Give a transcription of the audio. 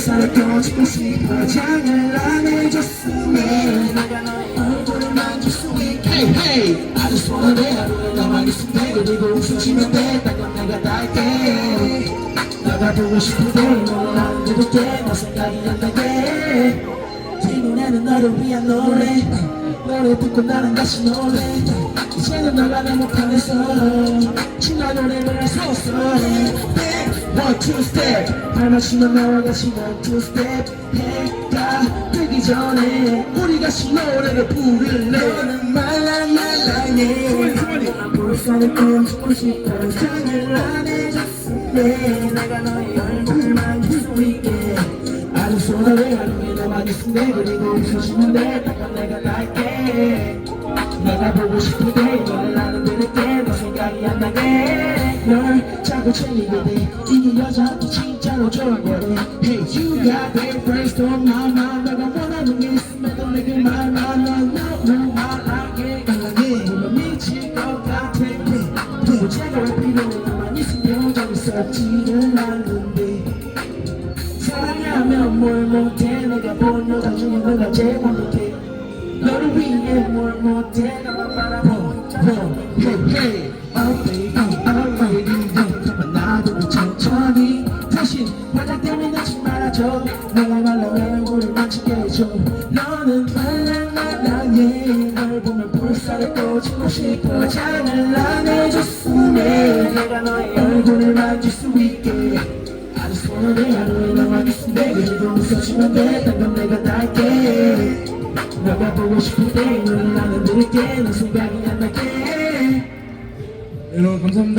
살고 싶고 싶어 잠을 안 해줬으면 내가 너의 얼굴을 만질 수 있게 hey, hey. I just wanna 내 돼딴건 내가 다 할게. 너가 보고 싶을 때 너는 안 들을게 너 생각이 안 나게. 이 노래는 너를 위한 노래. 노래 듣고 나는 다시 노래. 이제는 너가 내 목판에서 지난 노래를 썼어. One two step. 발 맞추면 나와 같이 one two step. 해가 뜨기 전에 우리 같이 노래를 부를래 볼살을 껴주고 싶어 장을 안 해줬으면 내가 너의 얼굴을 만질 수 있게. 아주 소나의 하루에 너만 있으면 돼 그리고 돼. 딱한 내가 다 할게. 내가 보고 때 너를 나는 들을게 너 생각이 안 나게. 널 자꾸 챙기게 돼이 여자도 진짜로 좋아거든 Hey you got that my mind 내가 제가 왜 필요해 너만 있으면 적이 썩지는 않는데. 사랑하면 뭘 못해? 내가 본 여자 중에 너가 제일 완벽해? 너를 위해 뭘 못해? 나만 바라보고 있잖아. Hey hey. Oh baby Oh baby 잠깐만 놔두고 천천히 다시 화장 때문에 넣지 말아줘. 내가 말랑한 얼굴을 만지게 해줘. 너는 말랑말랑해 널 보면 볼살을 꽂고 싶어. 장을 안 내가 너의 얼굴을 만질 수 있게. 아주 소원해 하루에 너만 있으면 돼 그래도 웃어주면 돼딴건 내가 다 할게. 너가 보고 싶을 때 너를 나는 들을게 너 생각이 안 나게. 여러분 감사합니다.